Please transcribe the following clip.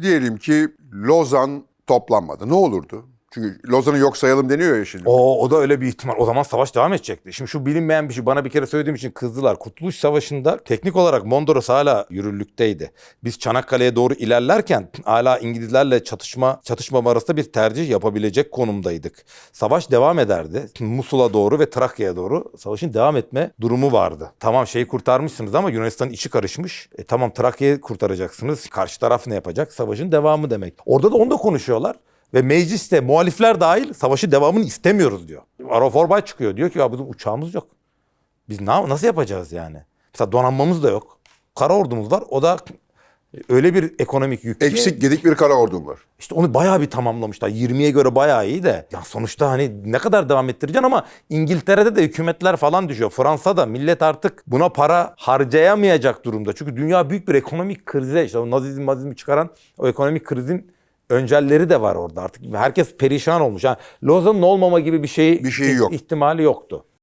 Diyelim ki Lozan toplanmadı. Ne olurdu? Çünkü Lozan'ı yok sayalım deniyor ya şimdi. O, o da öyle bir ihtimal. O zaman savaş devam edecekti. Şimdi şu bilinmeyen bir şey bana bir kere söylediğim için kızdılar. Kurtuluş Savaşı'nda teknik olarak Mondros hala yürürlükteydi. Biz Çanakkale'ye doğru ilerlerken hala İngilizlerle çatışma çatışma arasında bir tercih yapabilecek konumdaydık. Savaş devam ederdi. Musul'a doğru ve Trakya'ya doğru savaşın devam etme durumu vardı. Tamam şeyi kurtarmışsınız ama Yunanistan'ın içi karışmış. E tamam Trakya'yı kurtaracaksınız. Karşı taraf ne yapacak? Savaşın devamı demek. Orada da onu da konuşuyorlar. Ve mecliste muhalifler dahil savaşı devamını istemiyoruz diyor. Aroforbay çıkıyor diyor ki ya bizim uçağımız yok. Biz ne, nasıl yapacağız yani? Mesela donanmamız da yok. Kara ordumuz var. O da öyle bir ekonomik yük ki Eksik gedik bir kara ordum var. işte onu bayağı bir tamamlamışlar. 20'ye göre bayağı iyi de. Ya sonuçta hani ne kadar devam ettireceksin ama İngiltere'de de hükümetler falan düşüyor. Fransa'da millet artık buna para harcayamayacak durumda. Çünkü dünya büyük bir ekonomik krize işte o nazizm mazizmi çıkaran o ekonomik krizin öncelleri de var orada artık. Herkes perişan olmuş. Yani Lozan'ın olmama gibi bir şey Bir şeyi yok. ihtimali yoktu.